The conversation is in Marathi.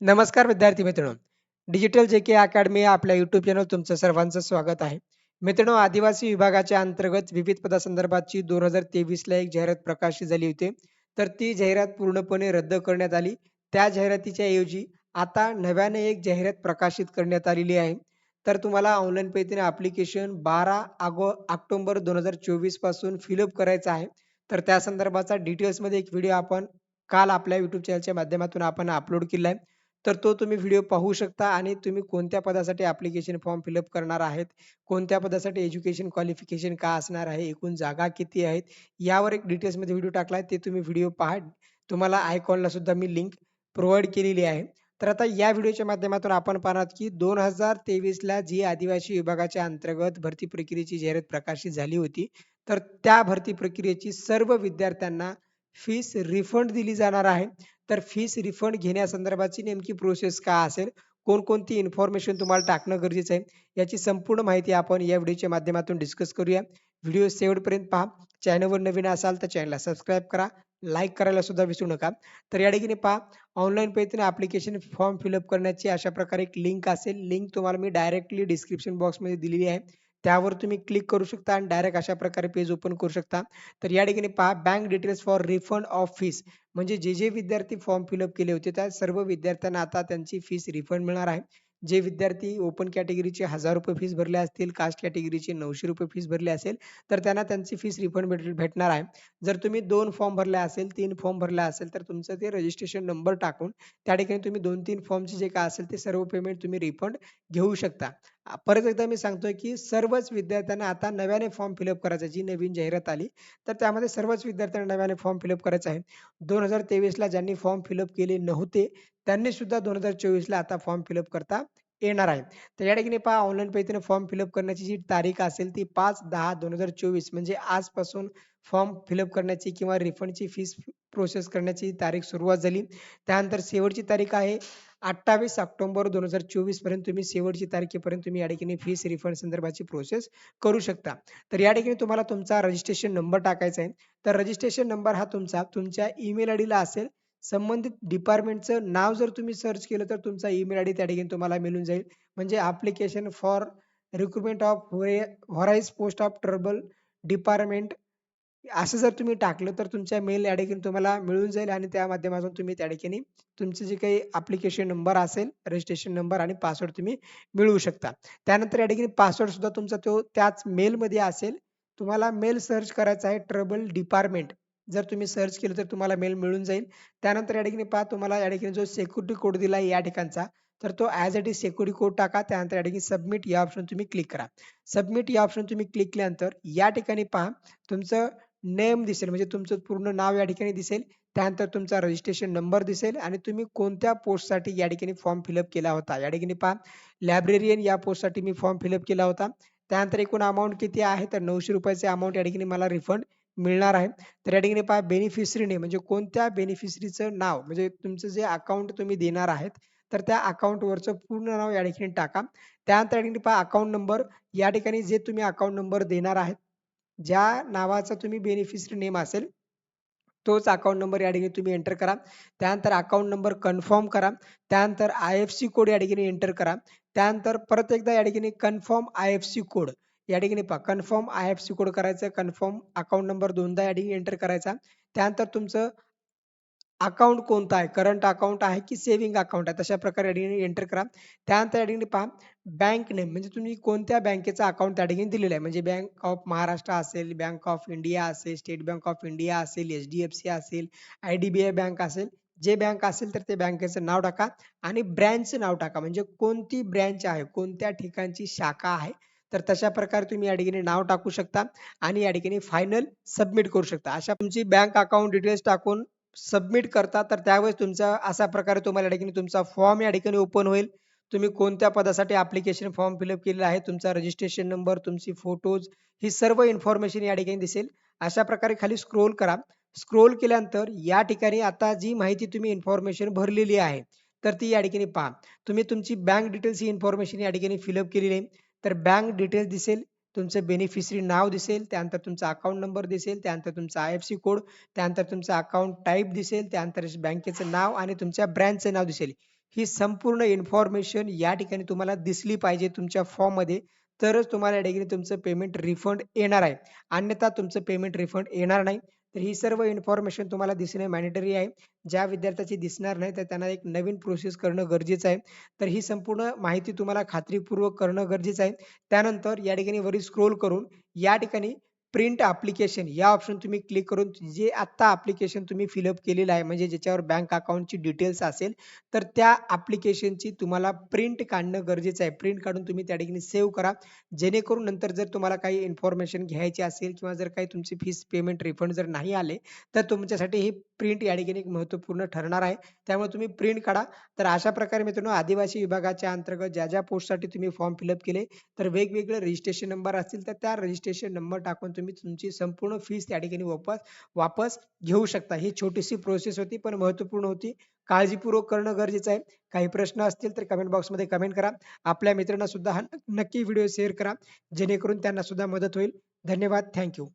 नमस्कार विद्यार्थी मित्रांनो. डिजिटल जे के अकॅडमी आपल्या युट्यूब चॅनल तुमचं सर्वांचं स्वागत आहे. मित्रांनो आदिवासी विभागाच्या अंतर्गत विविध पदासंदर्भातची दोन हजार तेवीसला एक जाहिरात प्रकाशित झाली होती. तर ती जाहिरात पूर्णपणे रद्द करण्यात आली. त्या जाहिरातीच्या ऐवजी आता नव्याने एक जाहिरात प्रकाशित करण्यात आलेली आहे. तर तुम्हाला ऑनलाईन पद्धतीने अप्लिकेशन बारा आगो ऑक्टोबर दोन हजार चोवीसपासून फिलअप करायचं आहे. तर त्या संदर्भाचा डिटेल्समध्ये एक व्हिडिओ आपण काल आपल्या युट्यूब चॅनलच्या माध्यमातून आपण अपलोड केला आहे. तर तो तुम्ही व्हिडिओ पाहू शकता आणि तुम्ही कोणत्या पदासाठी ॲप्लिकेशन फॉर्म फिलअप करणार आहेत कोणत्या पदासाठी एज्युकेशन क्वालिफिकेशन का असणार आहे एकूण जागा किती आहेत यावर एक डिटेल्समध्ये व्हिडिओ टाकला आहे ते तुम्ही व्हिडिओ पहा. तुम्हाला आयकॉनला सुद्धा मी लिंक प्रोव्हाइड केलेली आहे. तर आता या व्हिडिओच्या माध्यमातून आपण पाहणार की दोन हजार तेवीसला जी आदिवासी विभागाच्या अंतर्गत भरती प्रक्रियेची जाहिरात प्रकाशित झाली होती तर त्या भरती प्रक्रियेची सर्व विद्यार्थ्यांना फीस रिफंड दिली जाणार आहे. तर फीस रिफंड घेण्यासंदर्भाची नेमकी प्रोसेस काय असेल? कोणकोणती इन्फॉर्मेशन तुम्हाला टाकणं गरजेचं आहे? याची संपूर्ण माहिती आपण या व्हिडिओच्या माध्यमातून डिस्कस करूया. व्हिडिओ शेवटपर्यंत पहा. चॅनलवर नवीन असाल तर चॅनलला सबस्क्राईब करा. लाईक करायला सुद्धा विसरू नका. तर या ठिकाणी पहा. ऑनलाईन पद्धतीने ॲप्लिकेशन फॉर्म फिलअप करण्याची अशा प्रकारे एक लिंक असेल. लिंक तुम्हाला मी डायरेक्टली डिस्क्रिप्शन बॉक्समध्ये दिलेली आहे. त्यावर तुम्ही क्लिक करू शकता आणि डायरेक्ट अशा प्रकारे पेज ओपन करू शकता. तर या ठिकाणी पहा bank details for refund of fees म्हणजे जे जे विद्यार्थी फॉर्म फिलअप केले होते त्या सर्व विद्यार्थ्यांना आता त्यांची फीस रिफंड मिळणार आहे. जे विद्यार्थी ओपन कॅटेगरीचे हजार रुपये फीस भरले असतील कास्ट कॅटेगरीचे नऊशे रुपये फीस भरले असेल तर त्यांना त्यांची फीस रिफंड भेटणार आहे. जर तुम्ही दोन फॉर्म भरले असेल तीन फॉर्म भरले असेल तर तुमचं ते रजिस्ट्रेशन नंबर टाकून त्या ठिकाणी तुम्ही दोन तीन फॉर्मचे जे काय असेल ते सर्व पेमेंट तुम्ही रिफंड घेऊ शकता. परत एकदा मी सांगतोय की सर्वच विद्यार्थ्यांना आता नव्याने फॉर्म फिलअप करायचा जी नवीन जाहिरात आली तर त्यामध्ये सर्वच विद्यार्थ्यांना नव्याने फॉर्म फिलअप करायचा आहे. दोन हजार तेवीसला ज्यांनी फॉर्म फिलअप केले नव्हते त्यांनी सुद्धा दोन हजार चोवीसला आता फॉर्म फिलअप करता येणार आहे. तर या ठिकाणी पहा ऑनलाईन पद्धतीने फॉर्म फिलअप करण्याची जी तारीख असेल ती पाच दहा दोन हजार चोवीस म्हणजे आजपासून फॉर्म फिलअप करण्याची किंवा रिफंडची फीस प्रोसेस करण्याची तारीख सुरुवात झाली. त्यानंतर शेवटची तारीख आहे अठ्ठावीस ऑक्टोबर दोन हजार चोवीसपर्यंत तुम्ही शेवटची तारखेपर्यंत तुम्ही या ठिकाणी फीस रिफंड संदर्भाची प्रोसेस करू शकता. तर या ठिकाणी तुम्हाला तुमचा रजिस्ट्रेशन नंबर टाकायचा आहे. तर रजिस्ट्रेशन नंबर हा तुमचा तुमच्या ईमेल आय असेल. संबंधित डिपार्टमेंटचं नाव जर तुम्ही सर्च केलं तर तुमचा ईमेल आय डी त्या ठिकाणी तुम्हाला मिळून जाईल. म्हणजे application for recruitment of various post of tribal department असं जर तुम्ही टाकलं तर तुमच्या मेल या ठिकाणी तुम्हाला मिळून जाईल आणि त्या माध्यमातून तुम्ही त्या ठिकाणी तुमचं जे काही ॲप्लिकेशन नंबर असेल रजिस्ट्रेशन नंबर आणि पासवर्ड तुम्ही मिळवू शकता. त्यानंतर या ठिकाणी पासवर्ड सुद्धा तुमचा तो त्याच मेलमध्ये असेल. तुम्हाला मेल सर्च करायचा आहे ट्रबल डिपार्टमेंट जर तुम्ही सर्च केलं तर तुम्हाला मेल मिळून जाईल. त्यानंतर या ठिकाणी पहा तुम्हाला या ठिकाणी जो सेक्युरिटी कोड दिला आहे या ठिकाणचा तर तो as it is security code टाका. त्यानंतर या ठिकाणी सबमिट या ऑप्शन तुम्ही क्लिक करा. सबमिट या ऑप्शन तुम्ही क्लिक केल्यानंतर या ठिकाणी पहा तुमचं नेम दिसेल म्हणजे तुमचं पूर्ण नाव या ठिकाणी दिसेल. त्यानंतर तुमचा रजिस्ट्रेशन नंबर दिसेल आणि तुम्ही कोणत्या पोस्टसाठी या ठिकाणी फॉर्म फिलअप केला होता? या ठिकाणी पहा लायब्रेरियन या पोस्टसाठी मी फॉर्म फिलअप केला होता. त्यानंतर एकूण अमाऊंट किती आहे? तर नऊशे रुपयाचे अमाऊंट या ठिकाणी मला रिफंड मिळणार आहे. तर या ठिकाणी पहा बेनिफिशरीने म्हणजे कोणत्या बेनिफिशरीचं नाव म्हणजे तुमचं जे अकाउंट तुम्ही देणार आहेत तर त्या अकाउंटवरचं पूर्ण नाव या ठिकाणी टाका. त्यानंतर या ठिकाणी पहा अकाउंट नंबर या ठिकाणी जे तुम्ही अकाउंट नंबर देणार आहेत ज्या नावाचा तुम्ही बेनिफिशरी नेम असेल तोच अकाउंट नंबर या ठिकाणी तुम्ही एंटर करा. त्यानंतर अकाउंट नंबर कन्फर्म करा. त्यानंतर आय एफ सी कोड या ठिकाणी एंटर करा. त्यानंतर परत एकदा या ठिकाणी confirm I F C code या ठिकाणी पहा. Confirm I F C code करायचं कन्फर्म अकाउंट नंबर दोनदा या ठिकाणी एंटर करायचा. त्यानंतर तुमचं अकाउंट कोणतं आहे? करंट अकाउंट आहे की सेव्हिंग अकाउंट आहे? तशा प्रकारे ठिकाणी एंटर करा. त्यानंतर या ठिकाणी पहा बँक नेम. म्हणजे तुम्ही कोणत्या बँकेचा अकाउंट त्या ठिकाणी दिलेलं आहे? म्हणजे बँक ऑफ महाराष्ट्र असेल बँक ऑफ इंडिया असेल स्टेट बँक ऑफ इंडिया असेल एच डी एफ सी असेल I D B I bank असेल जे बँक असेल तर ते बँकेचं नाव टाका आणि ब्रँचचं नाव टाका. म्हणजे कोणती ब्रँच आहे? कोणत्या ठिकाणची शाखा आहे? तर तशा प्रकारे तुम्ही या ठिकाणी नाव टाकू शकता आणि या ठिकाणी फायनल सबमिट करू शकता. अशा तुमची बँक अकाउंट डिटेल्स टाकून सबमिट करता तर त्यावेळेस तुमचा अशा प्रकारे तुम्हाला या ठिकाणी तुमचा फॉर्म या ठिकाणी ओपन होईल. तुम्ही कोणत्या पदासाठी ॲप्लिकेशन फॉर्म फिलअप केलेला आहे तुमचा रजिस्ट्रेशन नंबर तुमची फोटोज ही सर्व इन्फॉर्मेशन या ठिकाणी दिसेल. अशा प्रकारे खाली स्क्रोल करा. स्क्रोल केल्यानंतर या ठिकाणी आता जी माहिती तुम्ही इन्फॉर्मेशन भरलेली आहे तर ती या ठिकाणी पहा. तुम्ही तुमची बँक डिटेल्स ही इन्फॉर्मेशन या ठिकाणी फिलअप केलेली आहे. तर बँक डिटेल्स दिसेल. तुमचं बेनिफिशरी नाव दिसेल त्यानंतर तुमचा अकाउंट नंबर दिसेल त्यानंतर तुमचा आय एफ सी कोड त्यानंतर तुमचा अकाउंट टाईप दिसेल त्यानंतर बँकेचं नाव आणि तुमच्या ब्रँचचं नाव दिसेल ही संपूर्ण इन्फॉर्मेशन या ठिकाणी तुम्हाला दिसली पाहिजे तुमच्या फॉर्ममध्ये. तरच तुम्हाला या ठिकाणी तुमचं पेमेंट रिफंड येणार आहे. अन्यथा तुमचं पेमेंट रिफंड येणार नाही. तर ही सर्व इन्फॉर्मेशन तुम्हाला दिसणे मॅनेटरी आहे. ज्या विद्यार्थ्याची दिसणार नाही तर त्यांना एक नवीन प्रोसेस करणं गरजेचं आहे. तर ही संपूर्ण माहिती तुम्हाला खात्रीपूर्वक करणं गरजेचं आहे. त्यानंतर या ठिकाणी वरी स्क्रोल करून या ठिकाणी प्रिंट ॲप्लिकेशन या ऑप्शन तुम्ही क्लिक करून जे आत्ता ॲप्लिकेशन तुम्ही फिलअप केलेलं आहे म्हणजे ज्याच्यावर बँक अकाउंटची डिटेल्स असेल तर त्या ॲप्लिकेशनची तुम्हाला प्रिंट काढणं गरजेचं आहे. प्रिंट काढून तुम्ही त्या ठिकाणी सेव्ह करा. जेणेकरून नंतर जर तुम्हाला काही इन्फॉर्मेशन घ्यायची असेल किंवा जर काही तुमची फीस पेमेंट रिफंड जर नाही आले तर तुमच्यासाठी ही प्रिंट या ठिकाणी महत्त्वपूर्ण ठरणार आहे. त्यामुळे तुम्ही प्रिंट काढा. तर अशा प्रकारे मित्रांनो आदिवासी विभागाच्या अंतर्गत ज्या ज्या पोस्टसाठी तुम्ही फॉर्म फिलअप केले तर वेगवेगळे रजिस्ट्रेशन नंबर असतील तर त्या रजिस्ट्रेशन नंबर टाकून तुम्ही तुमची संपूर्ण फीस त्या ठिकाणी वापस वापस घेऊ शकता. ही छोटीशी प्रोसेस होती पण महत्त्वपूर्ण होती. काळजीपूर्वक करणं गरजेचं आहे. काही प्रश्न असतील तर कमेंट बॉक्समध्ये कमेंट करा. आपल्या मित्रांना सुद्धा हा नक्की व्हिडिओ शेअर करा. जेणेकरून त्यांना सुद्धा मदत होईल. धन्यवाद. Thank you.